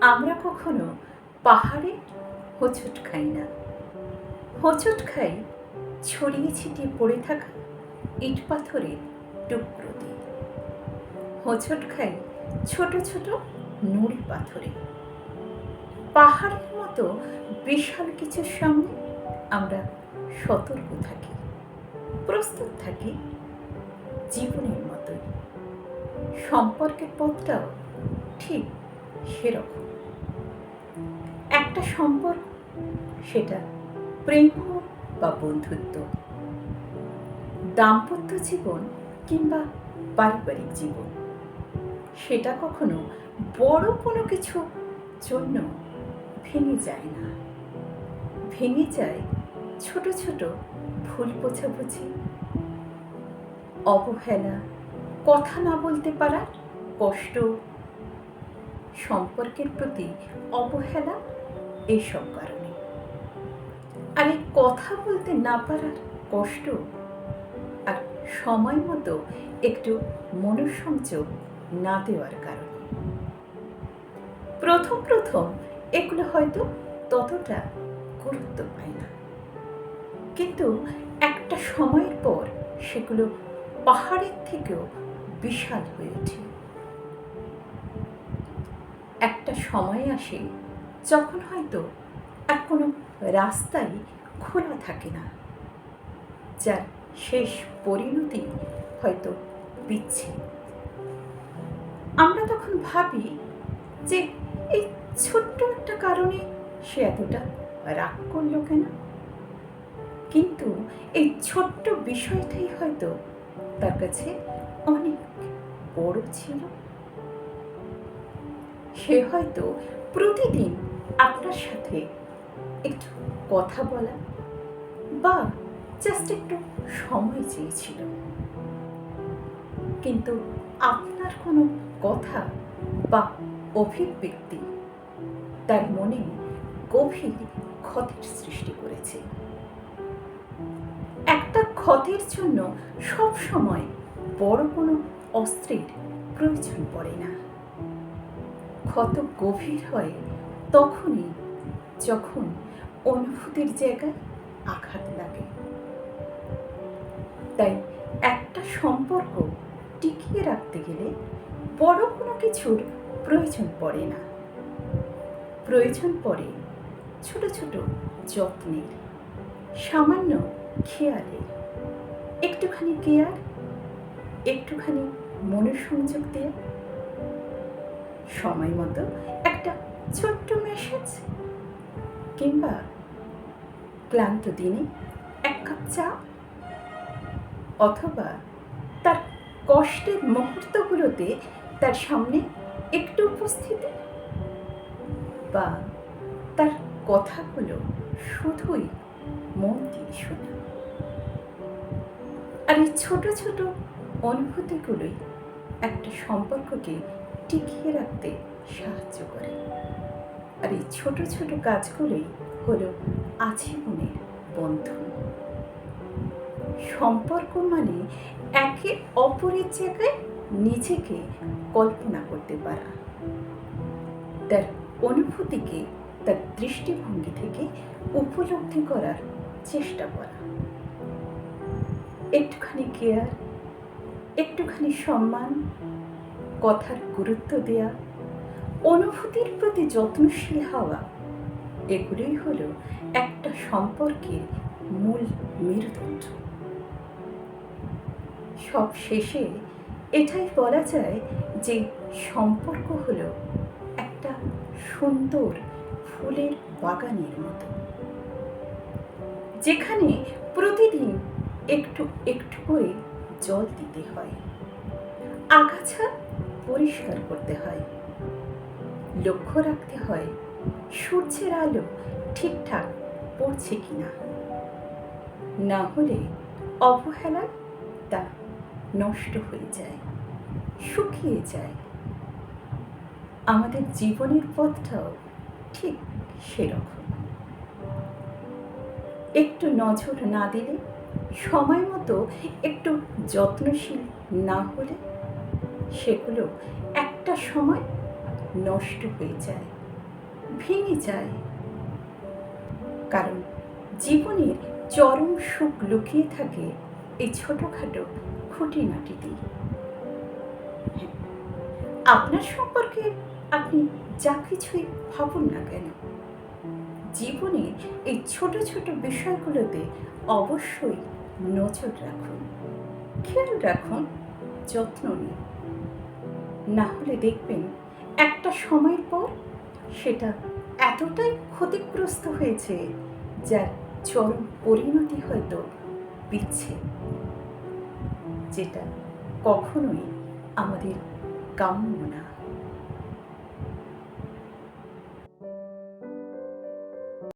আমরা কখনো পাহাড়ে হোঁচট খাই না। হোঁচট খাই ছড়িয়ে ছিটিয়ে পড়ে থাকা ইট পাথরের টুকরো দিয়ে। হোঁচট খাই ছোট ছোট নুড়ি পাথরে। পাহাড়ের মতো বিশাল কিছুর সামনে আমরা সতর্ক থাকি। প্রস্তুত থাকি জীবনের মতোই। সম্পর্কের পথটাও ঠিক সেরকম। একটা সম্পর্ক, সেটা প্রেম বা বন্ধুত্ব। দাম্পত্য জীবন কিংবা পারিবারিক জীবন। সেটা কখনো বড় কোনো কিছু জন্য ভেঙে যায় না। ভেঙে যায় ছোট ছোট ভুল বোঝাবুঝি, অবহেলা, কথা না বলতে পারার কষ্ট, সম্পর্কের প্রতি অবহেলা এইসব কারণে। আর কথা বলতে না পারার কষ্ট আর সময় মতো একটু মনোসংযোগ না দেওয়ার কারণে। প্রথম প্রথম এগুলো হয়তো ততটা গুরুত্ব পায় না। কিন্তু একটা সময়ের পর সেগুলো পাহাড়ের থেকেও বিশাল হয়ে ওঠে। একটা সময় আসে যখন হয়তো আর কোনো রাস্তাই খোলা থাকে না, যার শেষ পরিণতি হয়তো বিচ্ছেদ আমরা তখন ভাবি যে এই ছোট্ট একটা কারণে সে এতটা রাগ করল কেন? কিন্তু এই ছোট্ট বিষয়টাই হয়তো তার কাছে অনেক বড় ছিল। সে হয়তো প্রতিদিন আপনার সাথে একটু কথা বলা বা জাস্ট একটু সময় চেয়েছিল। কিন্তু আপনার কোনো কথা বা অভিব্যক্তি তার মনে গভীর ক্ষতির সৃষ্টি করেছে। ক্ষতির জন্য সব সময় বড় কোনো অস্ত্রের প্রয়োজন পড়ে না। ক্ষত গভীর হয় তখনই যখন অনুভূতির জায়গায় আঘাত লাগে। তাই একটা সম্পর্ক টিকিয়ে রাখতে গেলে বড় কোনো কিছুর প্রয়োজন পড়ে না। প্রয়োজন পড়ে ছোট ছোট যত্নের, সামান্য খেয়ালের। একটুখানি কেয়ার একটুখানি মনোসংযোগ দেয়া। সময় মতো একটা ছোট্ট মেসেজ কিংবা ক্লান্ত দিনে এক কাপ চা অথবা তার কষ্টের মুহূর্তগুলোতে তার সামনে একটু উপস্থিতি। বা তার কথাগুলো শুধুই মন দিয়ে শোনা। আর এই ছোট ছোট অনুভূতিগুলোই একটা সম্পর্ককে টিকিয়ে রাখতে সাহায্য করে। আর এই ছোট ছোট কাজগুলোই হলো আজীবনের বন্ধন। সম্পর্ক মানে একে অপরের জায়গায় নিজেকে কল্পনা করতে পারা। তার অনুভূতিকে তার দৃষ্টিভঙ্গি থেকে উপলব্ধি করার চেষ্টা করা। একটুখানি কেয়ার, একটুখানি সম্মান, কথার গুরুত্ব দেয়া, অনুভূতির প্রতি যত্নশীল হওয়া, এগুলোই হলো একটা সম্পর্কের মূল মেরুদণ্ড। সব শেষে এটাই বলা যায় যে সম্পর্ক হলো একটা সুন্দর ফুলের বাগানের মতো। যেখানে প্রতিদিন একটু একটু করে জল দিতে হয়। আগাছা পরিষ্কার করতে হয়। লক্ষ্য রাখতে হয়, সূর্যের আলো ঠিকঠাক পড়ছে কিনা। না হলে অবহেলায় তা নষ্ট হয়ে যায়, শুকিয়ে যায়। আমাদের জীবনের পথটাও ঠিক সেরকম। একটু নজর না দিলে সময় মতো একটু যত্নশীল না হলে সেগুলো একটা সময় নষ্ট হয়ে যায়, ভেঙে যায়। কারণ জীবনের চরম সুখ লুকিয়ে থাকে এই ছোটোখাটো খুঁটিনাটিতেই আপনার সম্পর্কে আপনি যা কিছুই ভাবুন না কেন, জীবনে এই ছোট ছোট বিষয়গুলোতে অবশ্যই নজর রাখুন। খেয়াল রাখুন, যত্ন নিন। না হলে দেখবেন একটা সময়ের পর সেটা এতটাই ক্ষতিগ্রস্ত হয়েছে যার চরম পরিণতি হয়তো বিচ্ছেদ যেটা কখনোই আমাদের কাম্য না।